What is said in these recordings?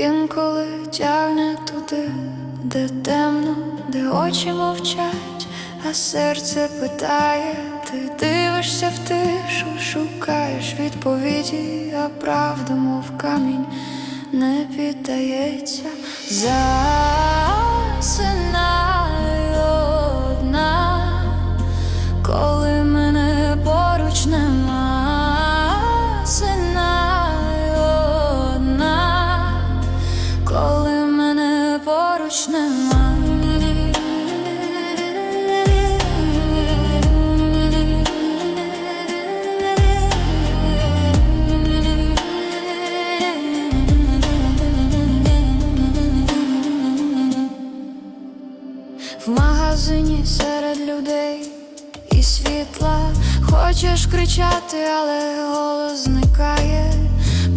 Інколи тягне туди, де темно, де очі мовчать, а серце питає, ти дивишся в тишу, шукаєш відповіді, а правда, мов камінь, не піддається, засинаю серед людей і світла. Хочеш кричати, але голос зникає,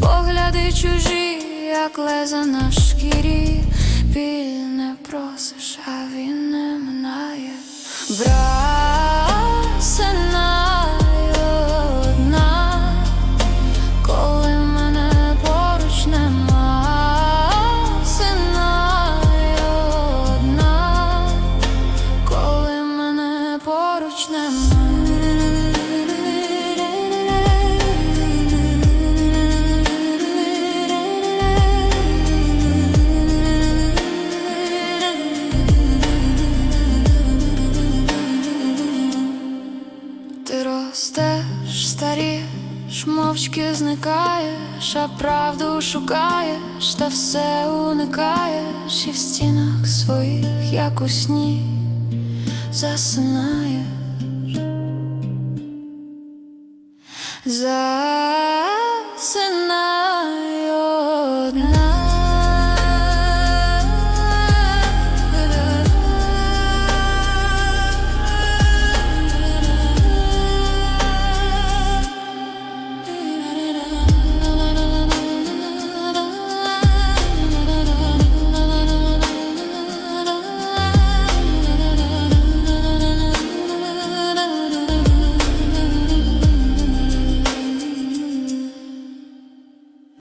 погляди чужі, як леза на шкірі, біль не просиш, а він не минає. Поруч Ти ростеш, старієш, мовчки зникаєш, а правду шукаєш, та все уникаєш, і в стінах своїх, як у сні, засинаєш. Zasana